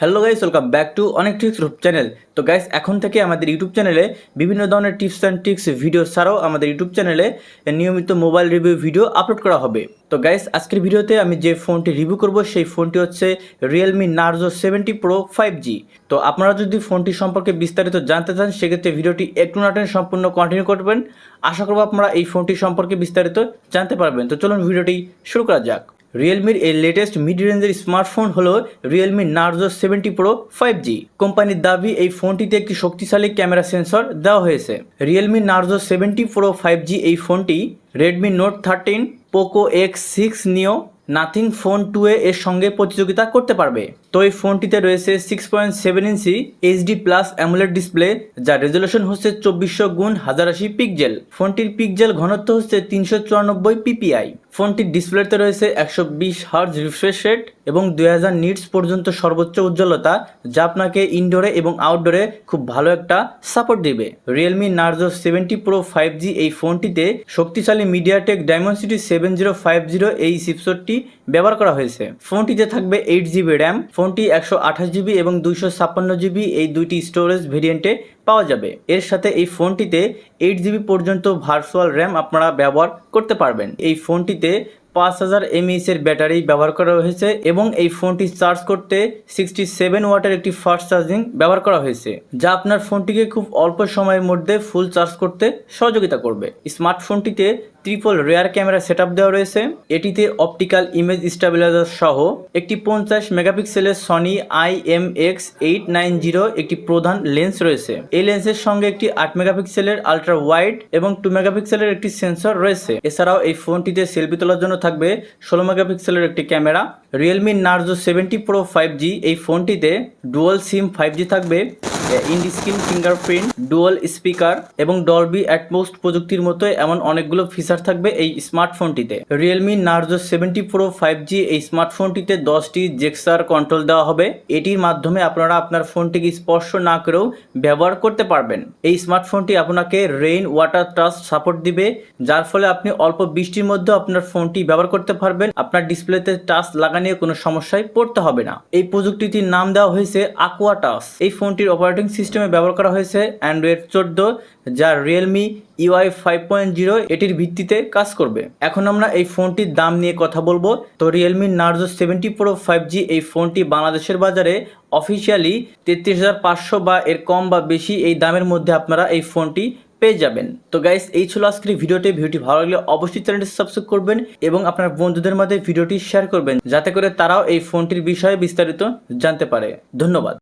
Hello guys welcome back to অনেক tips YouTube channel তো guys এখন থেকে আমাদের ইউটিউব চ্যানেলে বিভিন্ন ধরনের টিপস অ্যান্ড ট্রিক্স ভিডিও ছাড়াও আমাদের ইউটিউব চ্যানেলে নিয়মিত মোবাইল রিভিউ ভিডিও আপলোড করা হবে। তো গাইস আজকের ভিডিওতে আমি যে ফোনটি রিভিউ করব, সেই ফোনটি হচ্ছে Realme Narzo seventy pro five G তো আপনারা যদি ফোনটি সম্পর্কে বিস্তারিত জানতে চান, সেক্ষেত্রে ভিডিওটি একটু না টেনে সম্পূর্ণ কন্টিনিউ করবেন। আশা করব আপনারা এই ফোনটি সম্পর্কে বিস্তারিত জানতে পারবেন। তো চলুন ভিডিওটি শুরু করা যাক। রিয়েলমির এই লেটেস্ট মিড রেঞ্জের স্মার্টফোন হলো Realme Narzo seventy pro five G কোম্পানির দাবি, এই ফোনটিতে একটি শক্তিশালী ক্যামেরা সেন্সর দেওয়া হয়েছে। Realme Narzo seventy pro five G এই ফোনটি Redmi Note thirteen Poco X six Neo Nothing Phone two এর সঙ্গে প্রতিযোগিতা করতে পারবে। তো এই ফোনটিতে রয়েছে six point seven inch HD plus AMOLED display যার রেজলিউশন হচ্ছে চব্বিশশো গুণ হাজার আশি পিকজেল ফোনটির পিকজেল ঘনত্ব হচ্ছে তিনশো চুরানব্বই পিপিআই ফোনটির ডিসপ্লেতে রয়েছে একশো বিশ হার্জ রিফ্রেশ রেট এবং দুই হাজার নিটস পর্যন্ত সর্বোচ্চ উজ্জ্বলতা, যা আপনাকে ইনডোরে এবং আউটডোরে খুব ভালো একটা সাপোর্ট দেবে। Realme Narzo seventy pro five G এই ফোনটিতে শক্তিশালী MediaTek Dimensity seven zero five zero এই চিপসেটটি ব্যবহার করা হয়েছে। ফোনটিতে থাকবে এইট জিবি র্যাম ফোনটি একশো আঠাশ জিবি এবং দুইশো ছাপ্পান্ন জিবি এই দুইটি স্টোরেজ ভেরিয়েন্টে পাওয়া যাবে। এর সাথে এই ফোনটিতে এইট জিবি পর্যন্ত ভার্চুয়াল র্যাম আপনারা ব্যবহার করতে পারবেন। এই ফোনটিতে পাঁচ হাজার এমএইচ এর ব্যাটারি ব্যবহার করা হয়েছে এবং এই ফোনটি চার্জ করতে সিক্সটি সেভেন ওয়াটের একটি ফাস্ট চার্জিং ব্যবহার করা হয়েছে, যা আপনার ফোনটিকে খুব অল্প সময়ের মধ্যে ফুল চার্জ করতে সহযোগিতা করবে। স্মার্টফোনটিতে ট্রিপল রেয়ার ক্যামেরা সেট দেওয়া রয়েছে। এটিতে অপটিক্যাল ইমেজ স্টাবিলাইজার সহ একটি পঞ্চাশ মেগাপিক্সেলের Sony I M X eight nine zero একটি প্রধান লেন্স রয়েছে। এই লেন্সের সঙ্গে একটি আট মেগাপিক্সেলের আলট্রা ওয়াইড এবং টু মেগাপিক্সেলের একটি সেন্সর রয়েছে। এছাড়াও এই ফোনটিতে সেলফি তোলার জন্য থাকবে ষোলো মেগাপিক্সেলের একটি camera Realme Narzo seventy pro five G এই ফোনটিতে ডুয়াল সিম ফাইভ জি থাকবে। In screen fingerprint dual speaker এবং ডলবি অ্যাটমোস্ট প্রযুক্তির মতো এমন অনেকগুলো ফিচার থাকবে এই স্মার্টফোনটিতে Realme Narzo seventy pro five G এই স্মার্টফোনটিতে দশটি জেক্সার কন্ট্রোল দেওয়া হবে। এটির মাধ্যমে আপনারা আপনার ফোনটিকে স্পর্শ না করেও ব্যবহার করতে পারবেন। এই স্মার্টফোনটি আপনাকে রেইন ওয়াটার ট্রাস্ট সাপোর্ট দিবে, যার ফলে আপনি অল্প বৃষ্টির মধ্যে আপনার ফোনটি ব্যবহার করতে পারবেন। আপনার ডিসপ্লেতে টাচ লাগা নিয়ে কোনো সমস্যায় পড়তে হবে না। এই প্রযুক্তিটির নাম দেওয়া হয়েছে aqua টাচ এই ফোনটির অপারেটিং সিস্টেমে ব্যবহার করা হয়েছে অ্যান্ড্রয়েড চোদ্দ, যা Realme UI five point zero এটির ভিত্তিতে কাজ করবে। এখন আমরা এই ফোনটির দাম নিয়ে কথা বলব। তো Realme Narzo seventy pro five G এই ফোনটি বাংলাদেশের বাজারে অফিসিয়ালি তেত্রিশ হাজার পাঁচশো বা এর কম বা বেশি এই দামের মধ্যে আপনারা এই ফোনটি পেয়ে যাবেন। তো গাইস এই ছিল আজকের ভিডিওটি। ভিডিওটি ভালো লাগলে অবশ্যই চ্যানেলটি সাবস্ক্রাইব করবেন এবং আপনার বন্ধুদের মধ্যে ভিডিওটি শেয়ার করবেন, যাতে করে তারাও এই ফোনটির বিষয়ে বিস্তারিত জানতে পারে। ধন্যবাদ।